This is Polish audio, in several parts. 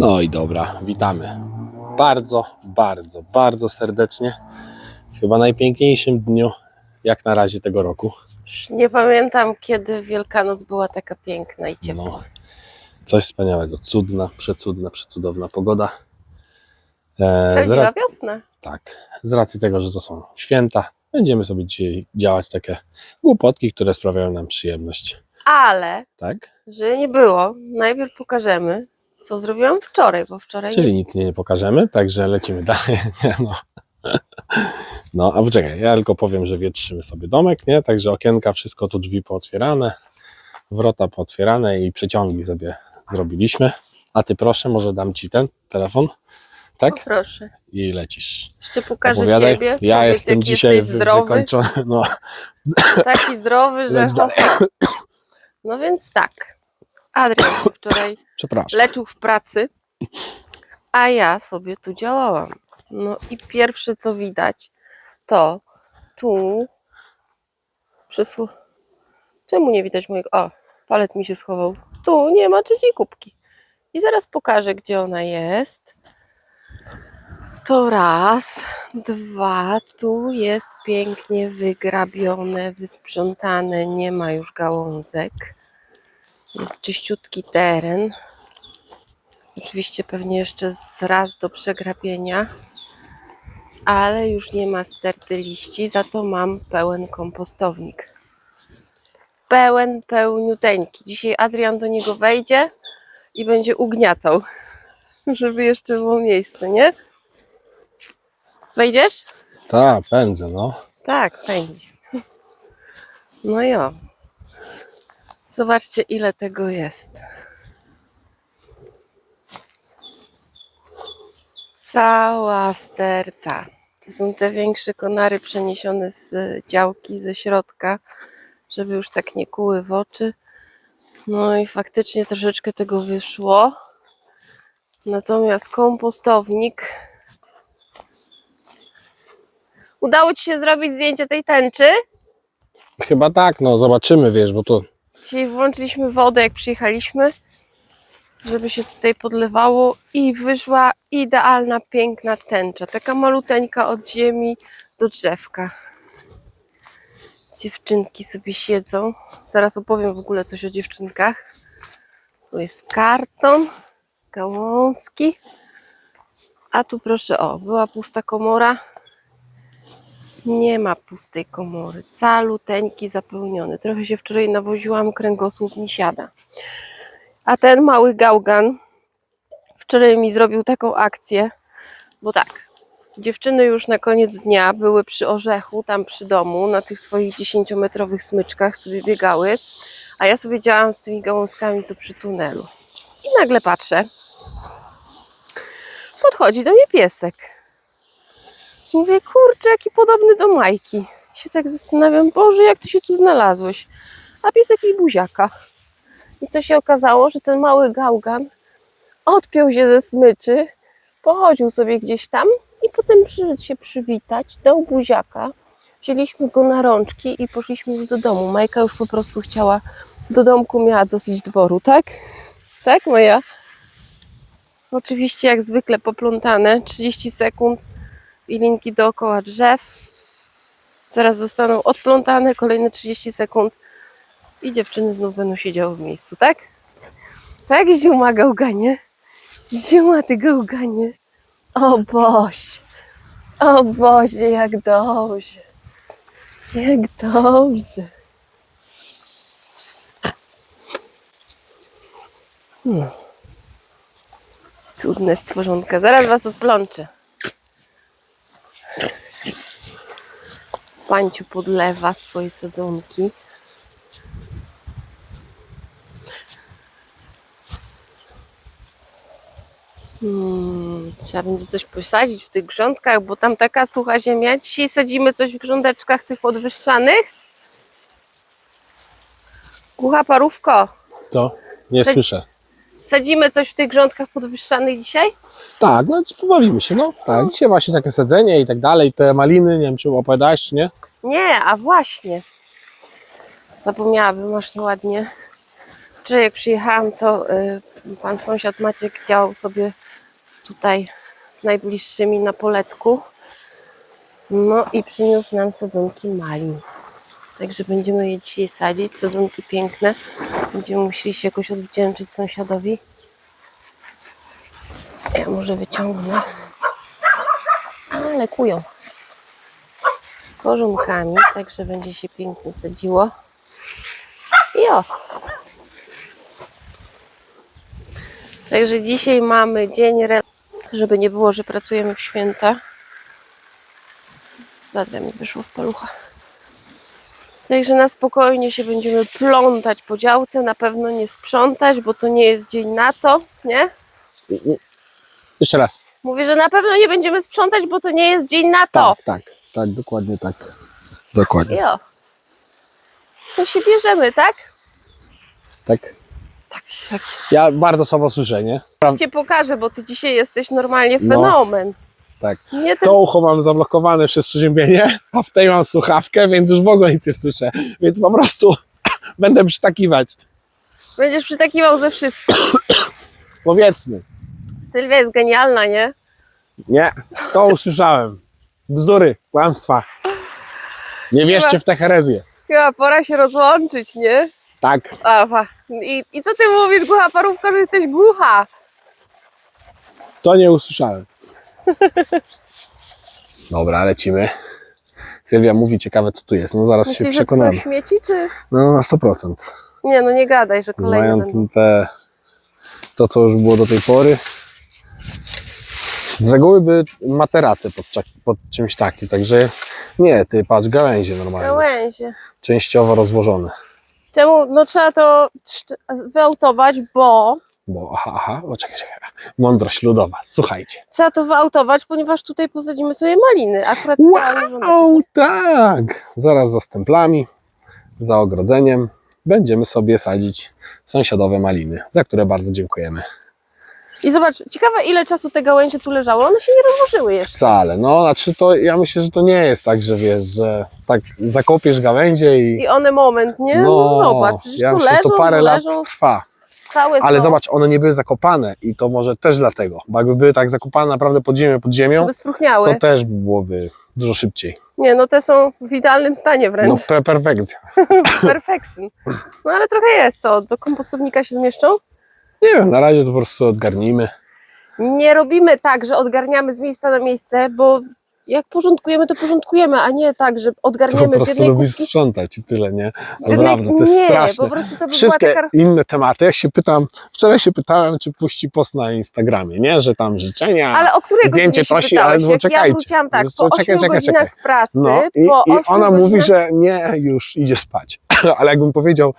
No i dobra, witamy. Bardzo, bardzo, bardzo serdecznie. W chyba najpiękniejszym dniu, jak na razie tego roku. Nie pamiętam, kiedy Wielkanoc była taka piękna i ciepła. No, coś wspaniałego. Cudna, przecudna, przecudowna pogoda. E, Prawdziwa ra- wiosna. tak, z racji tego, że to są święta, będziemy sobie dzisiaj działać takie głupotki, które sprawiają nam przyjemność. Ale, Tak? żeby nie było, najpierw pokażemy, co zrobiłam wczoraj, bo wczoraj Czyli nic nie pokażemy, także lecimy dalej. Nie, no. no, a poczekaj, ja tylko powiem, że wietrzymy sobie domek, nie? Także okienka, wszystko tu drzwi pootwierane, wrota pootwierane i przeciągi sobie zrobiliśmy. A ty proszę, może dam ci ten telefon, tak? O, proszę. I lecisz. Jeszcze pokażę Opowiadaj. Ciebie. Ja jestem dzisiaj jesteś zdrowy, wykończony. No, taki zdrowy, że... No więc tak. Adrian się wczoraj przepraszam. leczył w pracy, a ja sobie tu działałam. No i pierwsze co widać, to tu przysło... Czemu nie widać mojego... O, palec mi się schował. Tu nie ma trzeciej kubki. I zaraz pokażę, gdzie ona jest. To raz, dwa, tu jest pięknie wygrabione, wysprzątane, nie ma już gałązek. Jest czyściutki teren. Oczywiście pewnie jeszcze raz do przegrabienia, ale już nie ma sterty liści, za to mam pełen kompostownik. Pełen, pełniuteńki. Dzisiaj Adrian do niego wejdzie i będzie ugniatał, żeby jeszcze było miejsce, nie? Wejdziesz? Tak, pędzę, no. Tak, pędzi. No jo. Zobaczcie, ile tego jest. Cała sterta. To są te większe konary przeniesione z działki, ze środka, żeby już tak nie kuły w oczy. No i faktycznie troszeczkę tego wyszło. Natomiast kompostownik. Udało Ci się zrobić zdjęcie tej tęczy? Chyba tak, no zobaczymy, wiesz, bo to Dzisiaj włączyliśmy wodę, jak przyjechaliśmy, żeby się tutaj podlewało i wyszła idealna, piękna tęcza. Taka maluteńka od ziemi do drzewka. Dziewczynki sobie siedzą. Zaraz opowiem w ogóle coś o dziewczynkach. Tu jest karton, gałązki. A tu proszę, o, była pusta komora. Nie ma pustej komory. Caluteńki zapełniony. Trochę się wczoraj nawoziłam, kręgosłup mi siada. A ten mały gałgan wczoraj mi zrobił taką akcję, bo tak, dziewczyny już na koniec dnia były przy orzechu, tam przy domu, na tych swoich 10-metrowych smyczkach sobie biegały, a ja sobie działam z tymi gałązkami tu przy tunelu. I nagle patrzę, podchodzi do mnie piesek. Mówię, kurczę, jaki podobny do Majki. I się tak zastanawiam, Boże, jak ty się tu znalazłeś? A piesek mi buziaka. I co się okazało, że ten mały gałgan odpiął się ze smyczy, pochodził sobie gdzieś tam i potem przyszedł się przywitać, dał buziaka. Wzięliśmy go na rączki i poszliśmy już do domu. Majka już po prostu chciała do domku, miała dosyć dworu, tak? Tak, Maja? Oczywiście jak zwykle poplątane, 30 sekund i linki dookoła drzew. Zaraz zostaną odplątane, kolejne 30 sekund i dziewczyny znów będą siedziały w miejscu, tak? Tak, ziuma gałganie? Ziuma ty gałganie. O Boś, o Boże, jak dobrze. Jak dobrze. Hmm. Cudne stworzonka. Zaraz was odplączę. Panciu podlewa swoje sadzonki. Hmm, trzeba będzie coś posadzić w tych grządkach, bo tam taka sucha ziemia. Dzisiaj sadzimy coś w grządeczkach tych podwyższanych. Głucha parówko, to nie Sedź- słyszę. sadzimy coś w tych grządkach podwyższanych dzisiaj? Tak, no pobawimy się, no. Tak, dzisiaj właśnie takie sadzenie i tak dalej, te maliny, nie wiem czy opowiadałeś, czy nie? Nie, a właśnie. Zapomniałabym, masz nieładnie Wczoraj jak przyjechałam, to y, pan sąsiad Maciek działał sobie tutaj z najbliższymi na poletku. No i przyniósł nam sadzonki malin. Także będziemy je dzisiaj sadzić. Sadzonki piękne. Będziemy musieli się jakoś odwdzięczyć sąsiadowi. Ja może wyciągnę. Ale kują. Z korzonkami, także będzie się pięknie sadziło. I o, Także dzisiaj mamy dzień, żeby nie było, że pracujemy w święta. Zadra mi wyszło w paluchach. Także na spokojnie się będziemy plątać po działce, na pewno nie sprzątać, bo to nie jest dzień na to, nie? Jeszcze raz. Mówię, że na pewno nie będziemy sprzątać, bo to nie jest dzień na to. Tak, tak, tak, dokładnie tak. Dokładnie. Jo. To się bierzemy, tak? Tak. Tak, tak. Ja bardzo słabo słyszę, nie? Już cię pokażę, bo ty dzisiaj jesteś normalnie No. fenomen. Tak. Nie ten To ucho mam zablokowane przez przeziębienie, a w tej mam słuchawkę, więc już w ogóle nic nie słyszę. Więc po prostu będę przytakiwać. będziesz przytakiwał ze wszystkim. Powiedzmy. Sylwia jest genialna, nie? Nie, to usłyszałem. Bzdury, kłamstwa. Nie wierzcie w te herezje. Chyba pora się rozłączyć, nie? Tak, Aha. I, I co ty mówisz, głucha parówka, że jesteś głucha? to nie usłyszałem. Dobra, lecimy. Sylwia mówi ciekawe co tu jest. No zaraz się Myślisz, że to są przekonamy. śmieci, czy... No na 100%. Nie, no nie gadaj, że kolejne Znając będą. te, to, co już było do tej pory. Z reguły by materace pod, pod czymś takim, także nie, ty patrz, gałęzie normalnie, Gałęzie. częściowo rozłożone. Czemu? No trzeba to wyautować, bo... Bo, aha, aha, o, czekaj. Mądrość ludowa, słuchajcie. Trzeba to wyautować, ponieważ tutaj posadzimy sobie maliny. Akurat. O, tak! Zaraz za stemplami, za ogrodzeniem będziemy sobie sadzić sąsiadowe maliny, za które bardzo dziękujemy. I zobacz, ciekawe ile czasu te gałęzie tu leżały. One się nie rozłożyły jeszcze. Wcale, no, znaczy to, ja myślę, że to nie jest tak, że wiesz, że tak zakopiesz gałęzie i I one moment, nie? No, zobacz, przecież ja tu myślę, leżą, że to parę leżą, lat trwa. całe Ale są. zobacz, one nie były zakopane i to może też dlatego, bo jakby były tak zakopane naprawdę pod ziemią, pod ziemią, By spróchniały. to też byłoby dużo szybciej. Nie, no te są w idealnym stanie No, wręcz. pe perfekcja. Perfection. No ale trochę jest, co? Do kompostownika się zmieszczą? Nie wiem, na razie to po prostu odgarnijmy. Nie robimy tak, że odgarniamy z miejsca na miejsce, bo jak porządkujemy, to porządkujemy, a nie tak, że To po odgarniemy z prostu jednej lubisz kubki. sprzątać i tyle, nie? Z jednej... Naprawdę, to jest nie, straszne. po prostu to by Wszystkie była taka... inne tematy, jak się pytam, wczoraj się pytałem, czy puści post na Instagramie, nie? Że tam życzenia, Ale o której zdjęcie godzinie się pytałeś? ale no Jak czekajcie. Ja wróciłam tak, po Czekaj, 8 czekaj, godzinach czekaj. w pracy, No i, po i 8 ona godzinach... mówi, że nie, już idzie spać. Ale jakbym powiedział,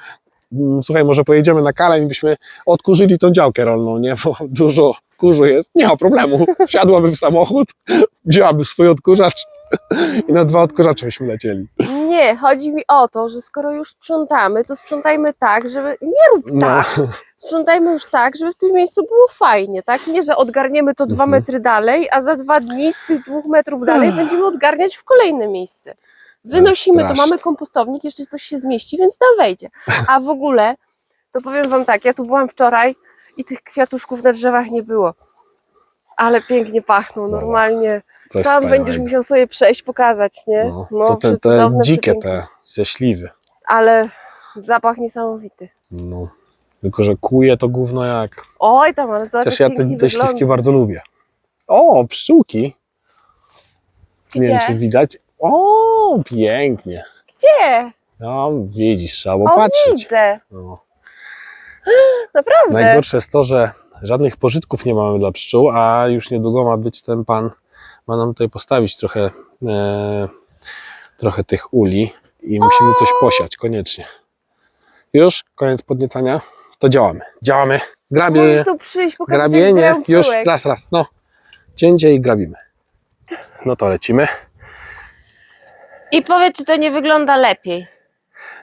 słuchaj, może pojedziemy na kaleń, byśmy odkurzyli tą działkę rolną, nie? Bo dużo kurzu jest, nie ma problemu. Wsiadłaby w samochód, wzięłaby swój odkurzacz i na dwa odkurzacze byśmy lecieli. Nie, chodzi mi o to, że skoro już sprzątamy, to sprzątajmy tak, żeby... Nie rób No, tak! Sprzątajmy już tak, żeby w tym miejscu było fajnie, tak? Nie, że odgarniemy to dwa Mhm. metry dalej, a za dwa dni z tych dwóch metrów dalej będziemy odgarniać w kolejne miejsce. Wynosimy, to mamy kompostownik, jeszcze coś się zmieści, więc tam wejdzie. A w ogóle, to powiem Wam tak, ja tu byłam wczoraj i tych kwiatuszków na drzewach nie było. Ale pięknie pachną, No, normalnie. coś Tam wspaniałego. będziesz musiał sobie przejść, pokazać, nie? No, to te, te dzikie, te ze śliwy. Ale zapach niesamowity. No. Tylko, że kuje to gówno jak. Oj tam, ale zobacz Chociaż ja te, te śliwki bardzo lubię. O, pszczółki. Nie wiem, czy widać. O, pięknie. Gdzie? No, widzisz, trzeba było O, patrzeć. widzę. No. Naprawdę. Najgorsze jest to, że żadnych pożytków nie mamy dla pszczół, a już niedługo ma być ten pan, ma nam tutaj postawić trochę, e, trochę tych uli i musimy coś posiać, koniecznie. Już, koniec podniecania, to działamy. Działamy, grabie, Możesz tu przyjść, pokazać jak grabienie, zbieram już, pyłek. raz, raz, no. Cięcie i grabimy. No to lecimy. I powiedz, czy to nie wygląda lepiej.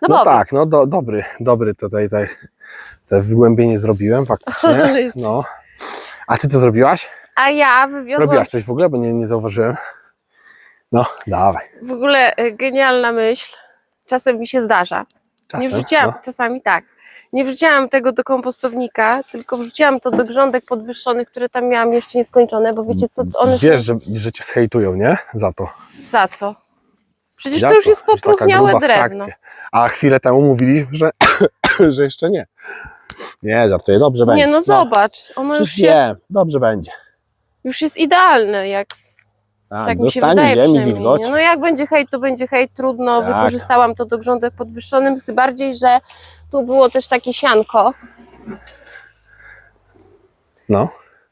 No, No tak, no do, dobry, dobry tutaj, tutaj te wygłębienie zrobiłem faktycznie. No. A ty co zrobiłaś? A ja wywiozłam Robiłaś coś w ogóle, bo nie, nie zauważyłem. No, dawaj. w ogóle e, genialna myśl. Czasem mi się zdarza. Czasem. nie wrzuciłam, No. czasami tak. nie wrzuciłam tego do kompostownika, tylko wrzuciłam to do grządek podwyższonych, które tam miałam jeszcze nieskończone, bo wiecie co, one Wiesz, są... że, że cię zhejtują, nie? Za to. Za co? Przecież to już jest taka popróchniałe gruba drewno. frakcja. A chwilę temu mówiliśmy, że, że jeszcze nie. Nie, żartuję, dobrze będzie. Nie, no zobacz, ono już Przecież się, wiem, dobrze będzie. już jest idealne, jak Tak, tak mi się dostanie wydaje ziemi, przynajmniej. wilgoci. No jak będzie hejt, to będzie hejt, trudno. Tak. Wykorzystałam to do grządek podwyższonym, tym bardziej, że tu było też takie sianko. No,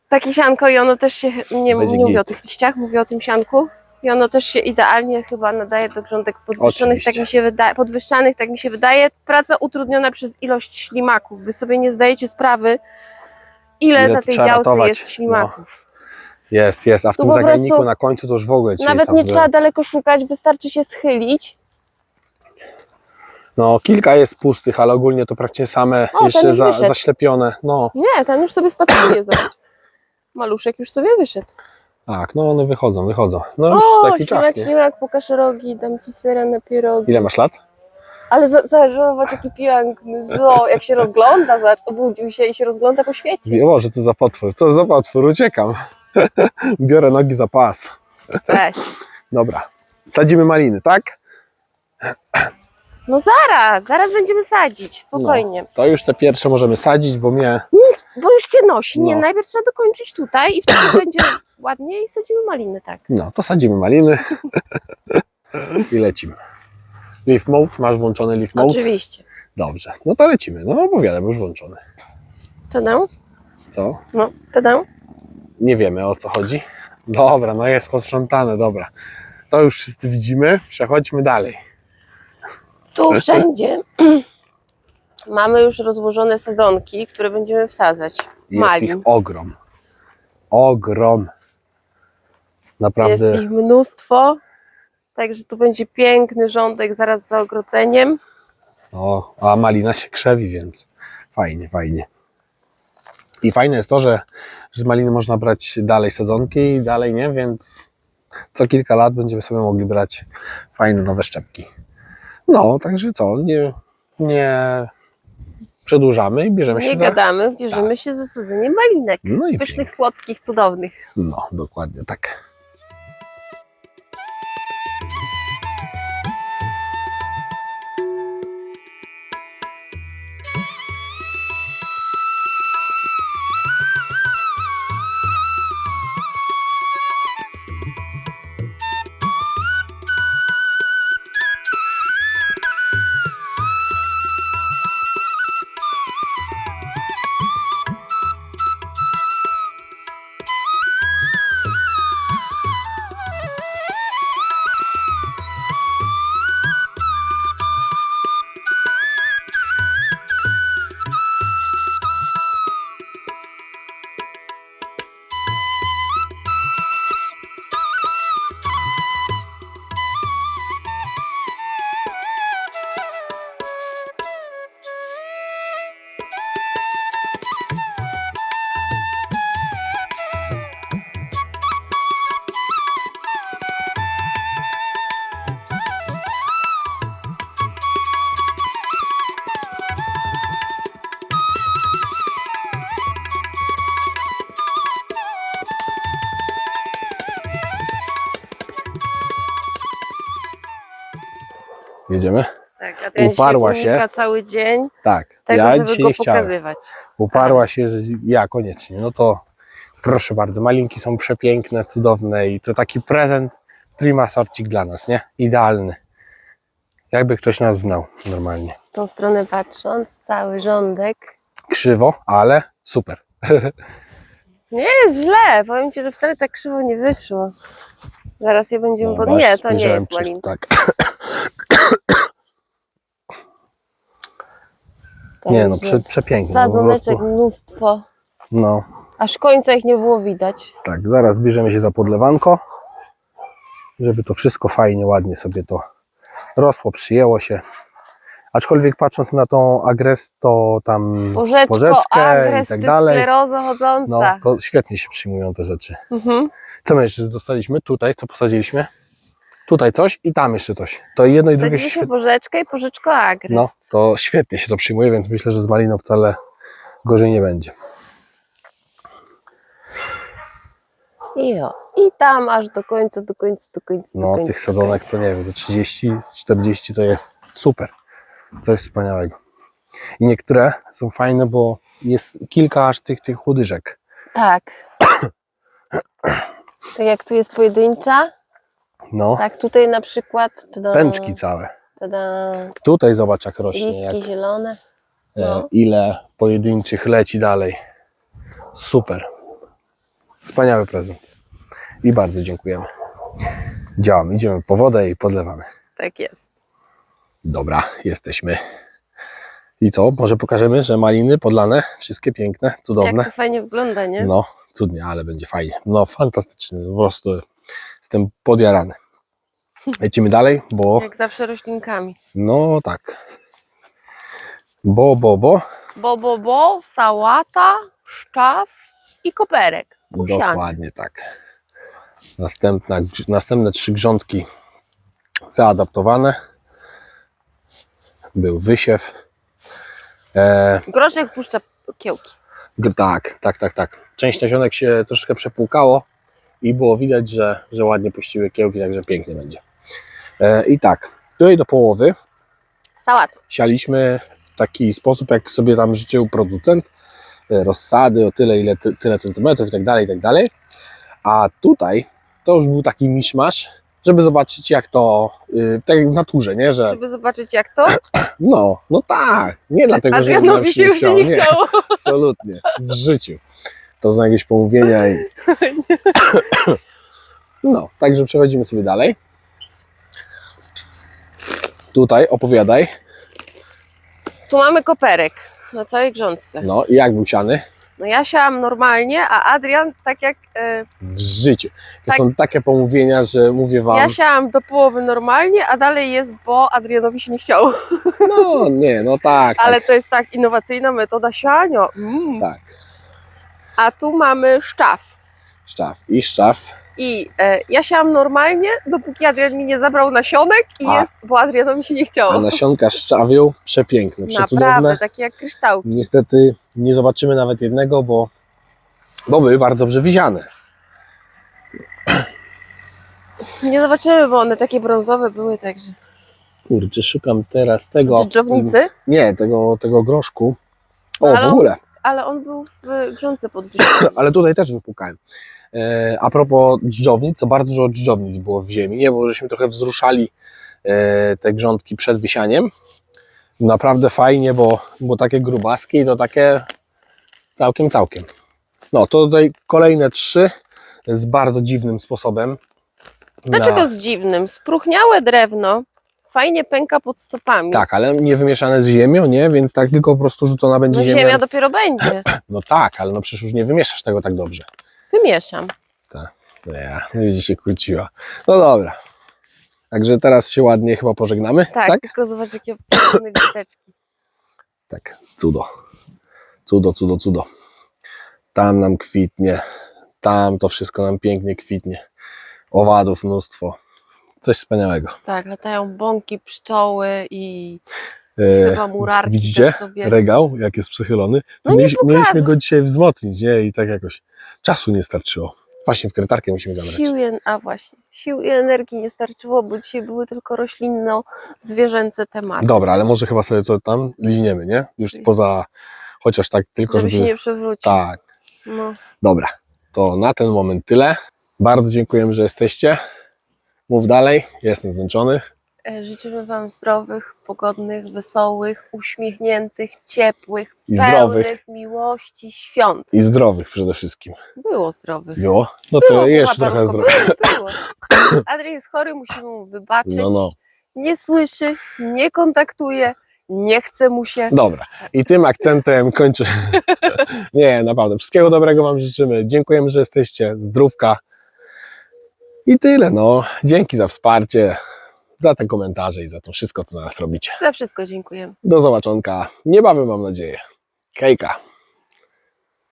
Takie sianko i ono też się, nie, Będzie nie mówię git. o tych liściach, mówię o tym sianku. I ono też się idealnie chyba nadaje do grządek podwyższonych, tak mi się wydaje, podwyższanych, tak mi się wydaje. Praca utrudniona przez ilość ślimaków. Wy sobie nie zdajecie sprawy, ile, Ile na tej trzeba działce ratować, jest ślimaków. jest, jest. A w Tu tym po prostu na końcu to już w ogóle ci Nawet tam nie trzeba daleko szukać, wystarczy się schylić. No, kilka jest pustych, ale ogólnie to praktycznie same O, ten jeszcze już za, wyszedł. zaślepione. No, Nie, ten już sobie spaceruje, zobacz. Maluszek już sobie wyszedł. Tak, no one wychodzą, wychodzą. No już O, taki czas, ślimak, nie? ślimak, pokaż rogi, dam ci sera na pierogi. Ile masz lat? Ale za- za- zobacz, jaki piękny, zo, jak się rozgląda, zobacz, obudził się i się rozgląda po świecie. O, że to za potwór. Co za potwór? Uciekam. Biorę nogi za pas. Weź. Dobra. Sadzimy maliny, tak? No zaraz, zaraz będziemy sadzić, spokojnie. To już te pierwsze możemy sadzić, bo mnie... Bo już cię nosi, nie, No. najpierw trzeba dokończyć tutaj i wtedy będzie ładnie i sadzimy maliny, tak. No, to sadzimy maliny. I lecimy. Leaf mode, masz włączony leaf mode? Oczywiście. Dobrze, no to lecimy. No opowiadam, już włączony. Tadę? Co? No, tadę? Nie wiemy o co chodzi. Dobra, no jest posprzątane, dobra. To już wszyscy widzimy. Przechodźmy dalej. Tu wszędzie mamy już rozłożone sadzonki, które będziemy wsadzać. Jest Malin. ich ogrom. Ogrom. Naprawdę. Jest ich mnóstwo. Także tu będzie piękny rządek zaraz za ogrodzeniem. O, a malina się krzewi, więc fajnie, fajnie. I fajne jest to, że, że z maliny można brać dalej sadzonki i dalej nie, więc co kilka lat będziemy sobie mogli brać fajne nowe szczepki. No, także co, nie, nie przedłużamy i bierzemy się Nie za... gadamy, bierzemy się za sadzenie malinek. No i Pysznych, słodkich, cudownych. No, dokładnie tak. Jedziemy? Tak, a ten Uparła się się. cały dzień Tak. tego, ja żeby go pokazywać. Uparła się, że ja koniecznie. No to proszę bardzo, malinki są przepiękne, cudowne i to taki prezent prima sorcik dla nas, nie? Idealny. Jakby ktoś nas znał normalnie. W tą stronę patrząc, cały rządek. Krzywo, ale super. Nie jest źle, powiem Ci, że wcale tak krzywo nie wyszło. Zaraz je będziemy pod... No, Nie, masz, to nie jest malinka. Tak. Nie no, prze, przepiękne. no, po Sadzoneczek prostu. mnóstwo, No, aż końca ich nie było widać. tak, zaraz bierzemy się za podlewanko, żeby to wszystko fajnie, ładnie sobie to rosło, przyjęło się. Aczkolwiek patrząc na tą agres, to tam Porzeczko, porzeczkę agres, i tak dalej, skleroza no to świetnie się przyjmują te rzeczy. Mhm. Co my jeszcze dostaliśmy tutaj, co posadziliśmy? Tutaj coś i tam jeszcze coś. To jedno i drugie się świetnie. porzeczkę i porzeczko agres. No, to świetnie się to przyjmuje, więc myślę, że z maliną wcale gorzej nie będzie. I o. I tam aż do końca, do końca, do końca, do No, końca. tych sadzonek co nie wiem, ze 30, z 40 to jest super. Coś wspaniałego. I niektóre są fajne, bo jest kilka aż tych, tych łodyżek. Tak. Tak jak tu jest pojedyncza, No, tak tutaj na przykład tada, pęczki całe. tada, Tutaj zobacz jak rośnie, listki jak, zielone. e, no. ile pojedynczych leci dalej. Super. Wspaniały prezent. I bardzo dziękujemy. Działamy, idziemy po wodę i podlewamy. Tak jest. Dobra, jesteśmy. I co? Może pokażemy, że maliny podlane, wszystkie piękne, cudowne. Jak to fajnie wygląda, nie? No, cudnie, ale będzie fajnie. No, fantastycznie, po prostu jestem podjarany. Lecimy dalej, bo, Jak zawsze roślinkami. no tak. Bo, bo, bo, Bo, bo, bo, sałata, szczaw i koperek. Owsiany. dokładnie tak. Następna, następne trzy grządki zaadaptowane. Był wysiew. E, Groszek puszcza kiełki. Tak, tak, tak, tak. Część nasionek się troszeczkę przepłukało i było widać, że, że ładnie puściły kiełki, także pięknie będzie. E, I tak, tutaj do połowy Sałata. sialiśmy w taki sposób, jak sobie tam życzył producent, e, rozsady o tyle, ile ty, tyle centymetrów i tak dalej, i tak dalej. A tutaj to już był taki miszmasz, żeby zobaczyć jak to, y, tak jak w naturze, nie, że Żeby zobaczyć jak to. no, no tak, nie dlatego, że nam się nie chciało, nie. Absolutnie. W życiu. To są jakieś pomówienia i... No, także przechodzimy sobie dalej. Tutaj opowiadaj. Tu mamy koperek na całej grządce. No i jak był siany? No ja siałam normalnie, a Adrian tak jak... E, W życiu. To Tak. są takie pomówienia, że mówię wam, ja siałam do połowy normalnie, a dalej jest, bo Adrianowi się nie chciało. no nie, no tak, Ale tak, to jest tak innowacyjna metoda siania. Mm. tak. A tu mamy szczaw. Szczaw i szczaw. I e, ja siałam normalnie, dopóki Adrian mi nie zabrał nasionek i A. jest, bo Adrianowi się nie A chciało. nasionka szczawią przepiękne, przecudowne. Naprawdę, takie jak kryształki. Niestety nie zobaczymy nawet jednego, bo, bo były bardzo dobrze widziane. Nie zobaczymy, bo one takie brązowe były, także. Kurczę, szukam teraz tego. Dżdżownicy, Nie, tego, tego groszku. O, Ale w on- ogóle. Ale on był w grządce podwyższony. Ale tutaj też wypukałem. E, a propos dżdżownic, to bardzo dużo dżdżownic było w ziemi, nie? Bo żeśmy trochę wzruszali e, te grządki przed wysianiem. Naprawdę fajnie, bo, bo takie grubaski to takie całkiem, całkiem. No, to tutaj kolejne trzy z bardzo dziwnym sposobem. Dlaczego Na- z dziwnym? Spróchniałe drewno fajnie pęka pod stopami. Tak, ale nie wymieszane z ziemią, nie? Więc tak tylko po prostu rzucona będzie No ziemia. ziemia dopiero będzie. No tak, ale no przecież już nie wymieszasz tego tak dobrze. Wymieszam. Nie, no widzicie, się kłóciła. No dobra. Także teraz się ładnie chyba pożegnamy. Tak, Tak? tylko zobacz jakie piękne listeczki. Tak. Cudo. Cudo, cudo, cudo. Tam nam kwitnie. Tam to wszystko nam pięknie kwitnie. Owadów mnóstwo. Coś wspaniałego. Tak, latają bąki, pszczoły i E, chyba murarki widzicie? sobie. regał, jak jest przychylony. No nie mieliśmy, go dzisiaj wzmocnić, nie? I tak jakoś czasu nie starczyło. Właśnie w kretarkę musimy zabrać. Sił a właśnie, sił i energii nie starczyło, bo dzisiaj były tylko roślinno-zwierzęce tematy. Dobra, ale może chyba sobie to tam liźniemy, nie? Już poza, chociaż tak tylko, żeby żeby... się nie przewrócił. Tak, No. Dobra, to na ten moment tyle. Bardzo dziękujemy, że jesteście. Mów dalej, jestem zmęczony. E, Życzymy Wam zdrowych, pogodnych, wesołych, uśmiechniętych, ciepłych, I pełnych zdrowych. miłości świąt. I zdrowych przede wszystkim. Było zdrowych. Było? No Było, to jeszcze była trochę parówka, zdrowych. Było, było. Adrian jest chory, musimy mu wybaczyć. No, no. Nie słyszy, nie kontaktuje, nie chce mu się. Dobra, i tym akcentem kończę. Nie, naprawdę. Wszystkiego dobrego Wam życzymy. Dziękujemy, że jesteście. Zdrówka. I tyle. No, dzięki za wsparcie, za te komentarze i za to wszystko, co na nas robicie. Za wszystko dziękujemy. Do zobaczonka. Niebawem mam nadzieję. Kejka.